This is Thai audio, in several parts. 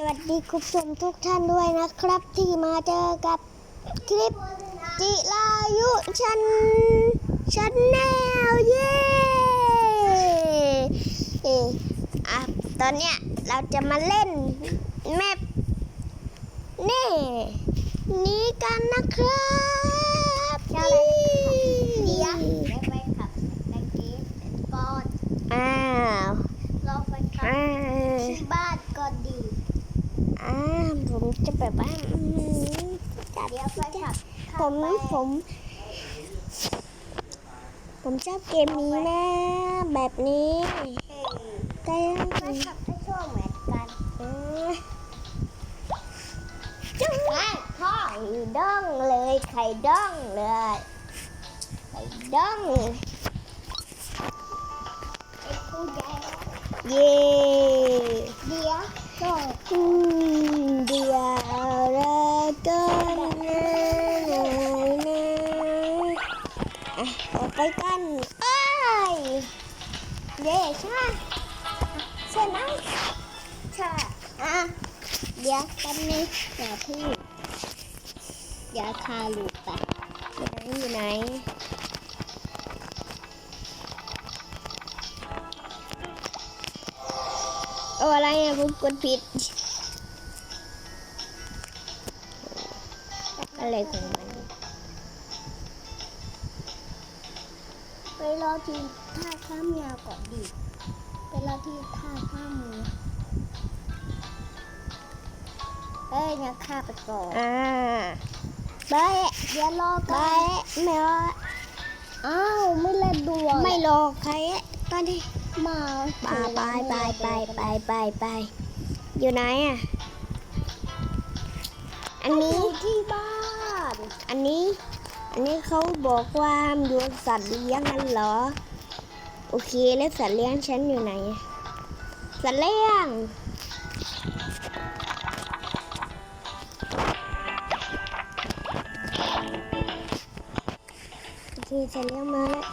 สวัสดีคุณผู้ชมทุกท่านด้วยนะครับ ที่มาเจอกับคลิปจิรายุชันชันแนวเย้เอ่อะตอนเนี้ยเราจะมาเล่นแมปนี่นี้กันนะครับใช่เลยเดี๋ยวได้ไปขับแบงกี้ก่อน อ้าว เราไปขับ อ้าว ที่บ้านก่อนดี อ้าวผม จะแบบว่าอืมจับเดี๋ยวไปขับผมผม ผมชอบเกมนี้นะ แบบนี้แต่ไปขับไปช่วงเหมือนกันเออจุ๊บพ่อด้องเลยไข่ด้องเลยไข่ด้องไอ้ผู้ใหญ่เย่เดี๋ยวก็อืม เย่ใช่ใช่ไหมใช่อะเดี๋ยวแป๊บนึงอย่าพึ่งอย่าคาหลุดไปอยู่ไหนอยู่ไหนโอ้อะไรอะผมกดผิดอะไรของมัน ไปรอที่ท่าข้ามเมียก่อนดีไปรอที่ท่าข้ามเมียเอ้ยเนี่ยข้าไปก่อนอ่าไปเดี๋ยวรอไปก่อนไม่รออ้าวไม่เล่นดวงไม่รอใครอะตอนนี้มาไปไปไปไปไปไปไปอยู่ไหนอะอันอนี้ยู่ที่บ้าน อันนี้ อันนี้เขาบอกว่าห้ามโยนสัตว์เลี้ยงกันเหรอ โอเคแล้วสัตว์เลี้ยงฉันอยู่ไหนอะสัตว์เลี้ยงโอเคสัตว์เลี้ยงมาแล้ว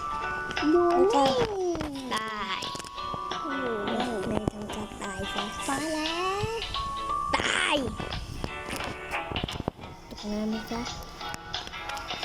อยู่แล้วก็นี่ตายไม่ต้องจะตายซะมาแล้ว ตายตกน้ำไหมจ๊ะ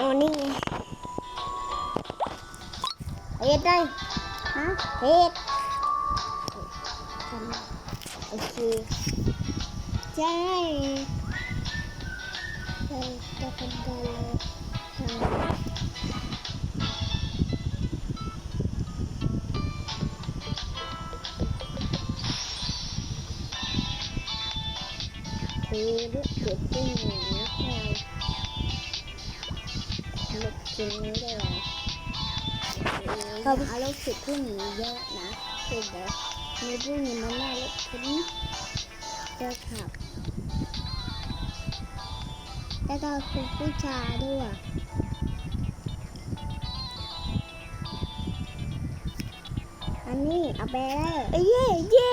เอ๋อนี่ไงเฮ็ดได้ฮะเฮ็ดโอเคใช่เออจะเป็นกันเลยคือลูกเกิดขึ้นอย่างนี้ค่ะ กินไม่ได้หรอเขาเอาลูกศิษย์ผู้หญิงเยอะนะคือเดี๋ยวมีผู้หญิงมาหน้ารถคุณจะขับแล้วก็คุณผู้ชายด้วยอันนี้เอาไปแล้วเอ้ยเย่เย่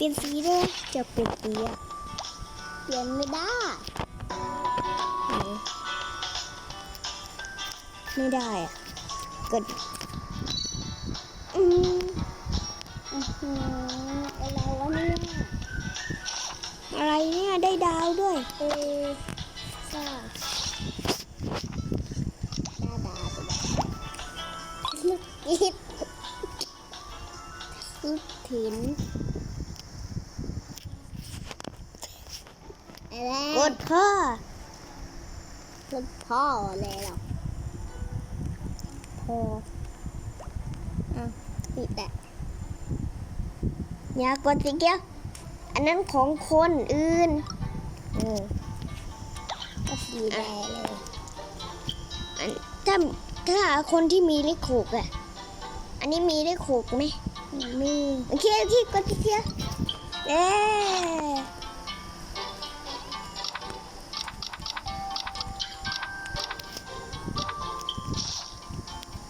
เปลี่ยนสีด้วยจะเปลี่ยนสีอะเปลี่ยนไม่ได้ไม่ได้อะกดอืมอือหืออะไรวะเนี่ยอะไรเนี่ยได้ดาวด้วยเออซ่าดาดาไปแล้วอิดอิดถิน ดพ่อรถพ่อเลยหรอพออะปิดอะอย่ากดสิเกียวอันนั้นของคนอื่นเออก็สีแดงเลยอันถ้าถ้าคนที่มีเลขหกอะอันนี้มีเลขหกไหมมีโอเคโอเคกดสิเกียวเอ๊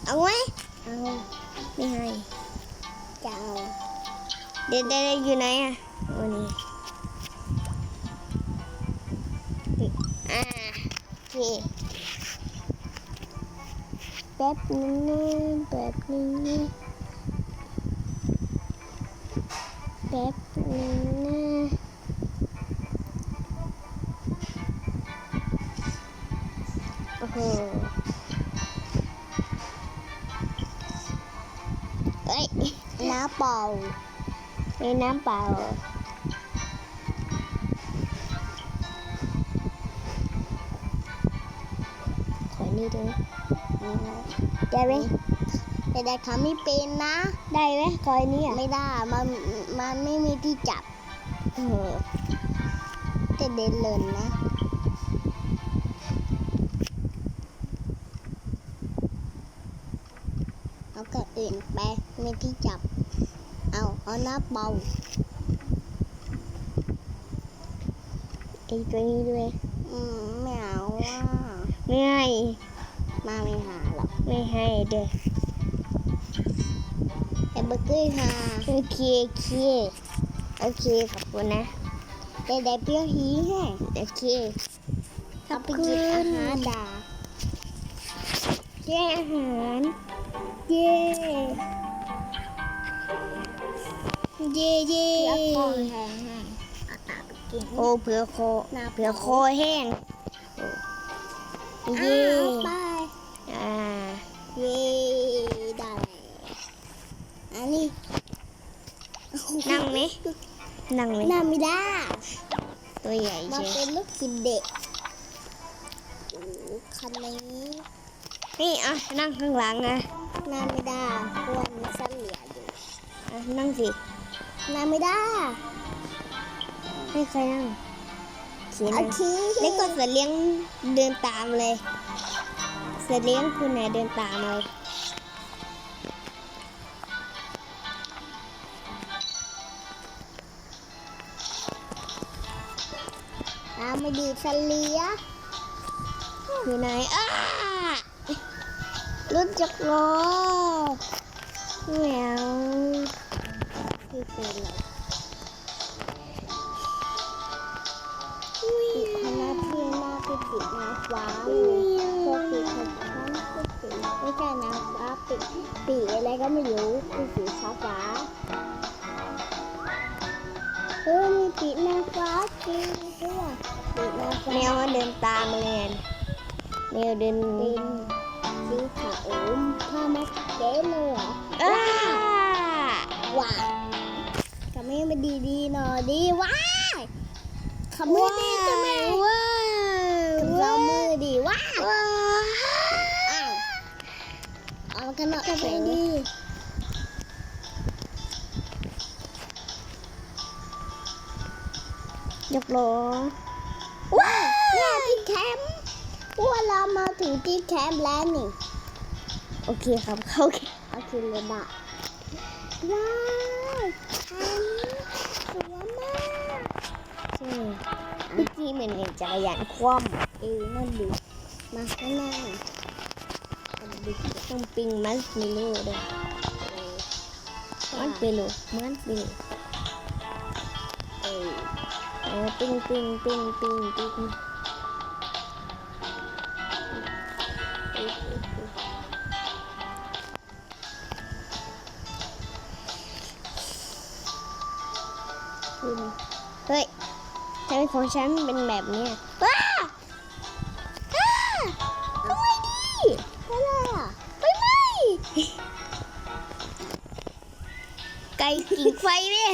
เอาไหมเอาไม่ให้จะเอาเดี๋ยวเดี๋ยวอยู่ไหนอะโอ้นี่อ่าโอเคแป๊บนึงแป๊บนึ ล่ามีน้ำเปล่าขอนี่ดูได้ไหมแต่ได้เขาไม่เป็นนะ ได้ไหมขออันนี้อะไม่ได้ มัน มันไม่มีที่จับเออแต่เดินเลินนะเอากับอื่นไปไม่ที่จับ เอาเอาน้ำเบาไอตัวนี้ด้วย อืมไม่เอาว่าไม่ให้มาไม่หาหรอกไม่ให้เด้อแต่เบอร์เกอร์หาโอเคโอเคโอเคขอบคุณนะแต่ได้เปรี้ยวฮีให้โอเคเขาไปหยิบอาหารด่าแย่อาหารเย่ เย่เย่แล้วคอแห้งเอาตาไปกินโอ้เผื่อคอเผื่อคอแห้งเย่ไปอ่าเย้ได้อันนี้นั่งไหมนั่งไหมนั่งไม่ได้ตัวใหญ่เชียวเป็นลูกกินเด็กคันนี้นี่อะนั่งข้างหลังนะนั่งไม่ได้เพราะว่ามีเสลียอยู่อะนั่งสิ นั่งไม่ได้ให้ใครนั่งขีโอนั่งเคเล็กก็เสือเลี้ยงเดินตามเลยเสือเลี้ยงคุณไหนเดินตามเลยนั่งไม่ดีเสลียอยู่ไหนอ้ารุ่นจักรโลแมว ที่เป็นเลยปิดคณะที่หน้าไปปิดนางฟ้าเลยพวกปิดของฉันก็ปิดไม่ใช่นางฟ้าปิดปีอะไรก็ไม่รู้คือสีฟ้าฟ้าเออมีปีนางฟ้าจริงด้วยปีนางฟ้าแมวมันเดินตามมาเลยอะแมวเดินเป็นสีขาวผ้ามัสเก๋เลยเหรอว้าว ให้มันดีๆหน่อยดีว้ายขมือดีจังเลยว้าวเรามือดีว้ายว้าวอ้าวเอากันหน่อยจะไปดียกโลว้าวเนี่ยที่แคมป์พวกเรามาถึงที่แคมป์แล้วนี่ โอเคครับ เข้าแคเอาคืนเลยบะว้าวแคมป์ สวยมากใช่เมื่อกี้เหมือนเห็นจักรยานคว่เออนั่นดีมาข้างหน้าดูำต้องปิงมันไม่รู้ด้วยมันไปรู้มันไปรู้เออเออปิงปิงปิงปิงปิง ของฉันเป็นแบบเนี้ยว้าอ้าทำไมดีอะไรอะไปไหมไก่กิ่งไฟเนี่ย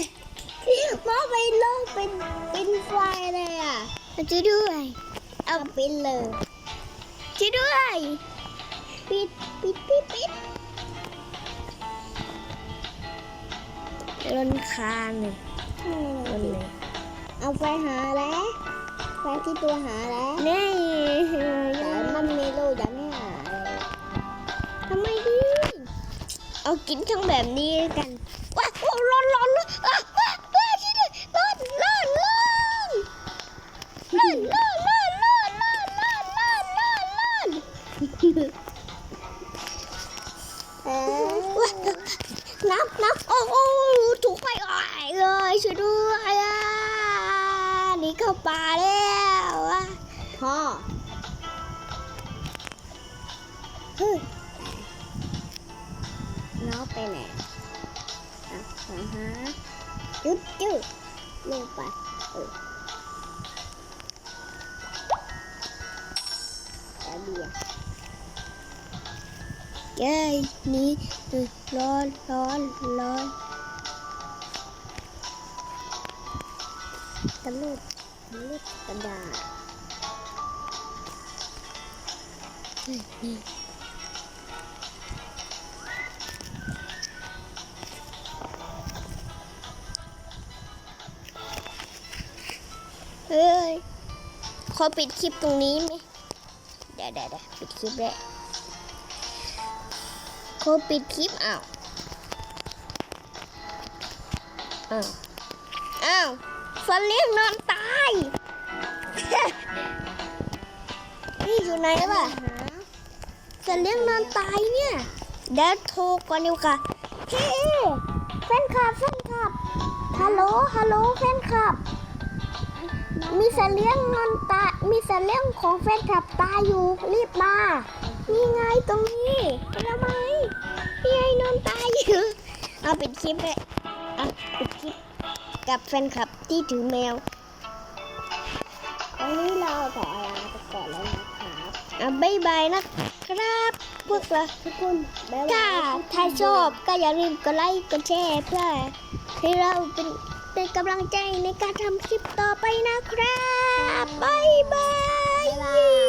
มองไปโลกเป็นเป็นไฟเลยอะช่วยด้วย เอาปิดเลยช่วยด้วย ปิดปิดปิดปิดลนคานหนึ่งนี่ลนเลย เอาไฟหาแล้วไฟที่ตัวหาแล้วนี่แต่มันมีรูยังไม่หาเลยทำไมดีเอากินทั้งแบบนี้กันว้าโอ้ร้อนร้อนร้อนอะว้าว้าที่นี่ร้อนร้อนร้อนร้อนร้อนร้อนร้อนร้อนร้อนร้อนร้อนร้อนเออว้าน้ำน้ำโอ้โอ้ถูกไฟอ่อยเลยช่วยด้วยอะห นีเข้าป่าแล้วอะพ่อเฮ้ยน้องไปไหนอะหาหาจุ๊บจุ๊บลงไปเออแล้วเบียร์เย้ยหนี่ร้อนร้อนร้อนกระลูก กระลูกกระดาษเฮ้ยขอปิดคลิปตรงนี้ไหมเดี๋ยวเดี๋ยวเดี๋ยวปิดคลิปแล้วขอปิดคลิปอ้าว อ้าว อ้าวฟันเลี้ยงนอน นี่อยู่ไหนล่ะหาสัตว์เลี้ยงนอนตายเนี่ย เดี๋ยวโทรก่อนดีกว่าเฮ้แฟนคลับแฟนคลับ ฮัลโหล ฮัลโหลแฟนคลับ มีสัตว์เลี้ยงนอนตาย มีสัตว์เลี้ยงของแฟนคลับตายอยู่ รีบมา นี่ไงตรงนี้แล้วไมนี่ไงนอนตายอยู่ เอาปิดคลิปเลยอะปิดคลิปกับแฟนคลับที่ถือแมว นนี้เราขอลาไปก่อนแล้วนะครับอะบ๊ายบายนะครับพวกเราทุกคนถ้าถ้าชอบก็อย่าลืมกดไลค์กดแชร์เพื่อให้เราเป็นเป็นกำลังใจในการทำคลิปต่อไปนะครับบ๊ายบาย